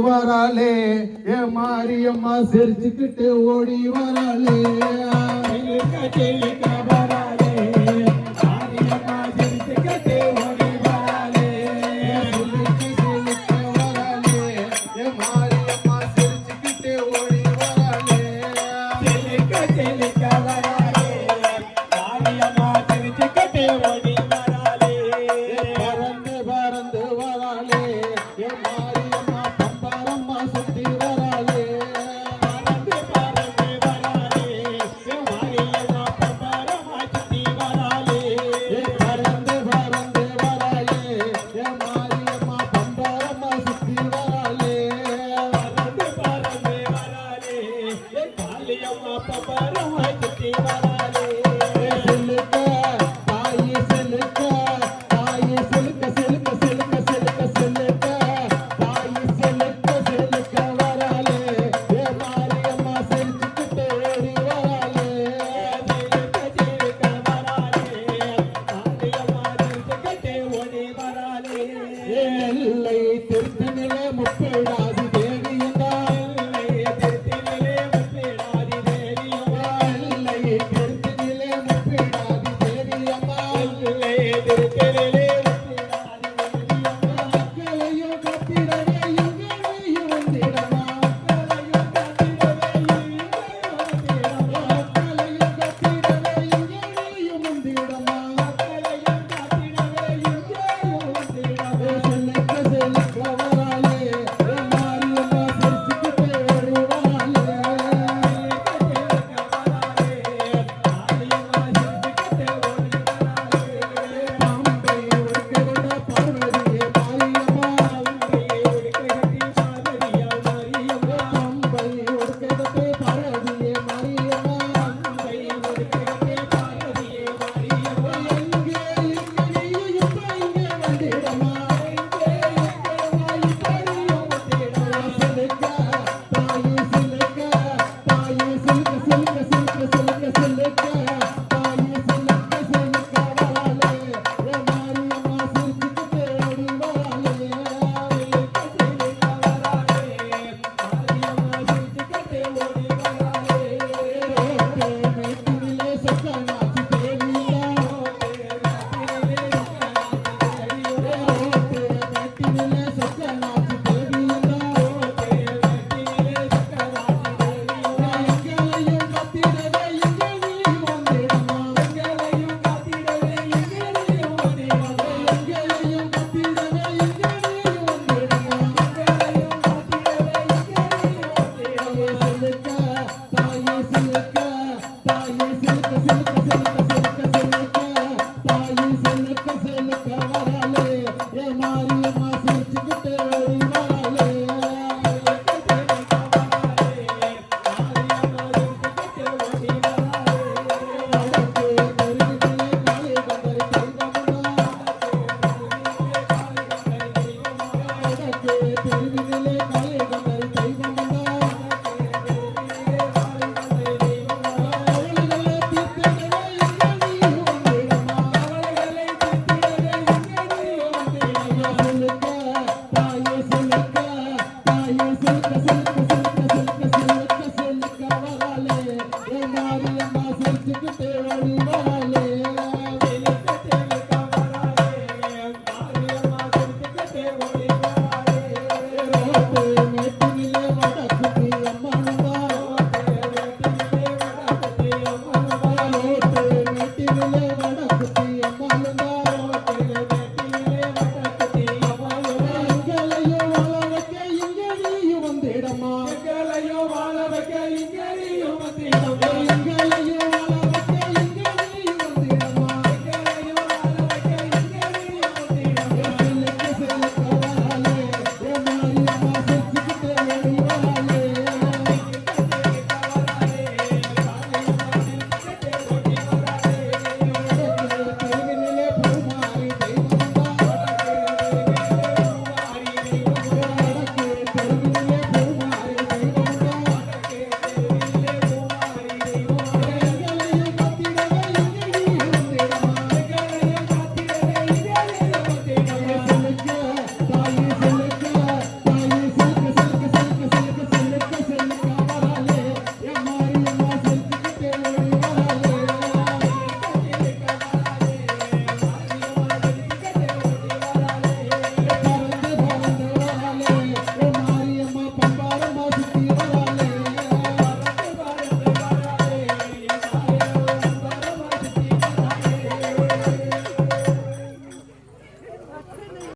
வராளே. ஏ மாரியம்மா சிரிச்சுக்கிட்டு ஓடி வராளே. Delicada ಸುದ್ದಿ இல்லை Gracias. Thank you. தேடம்மா வாழ வைக்க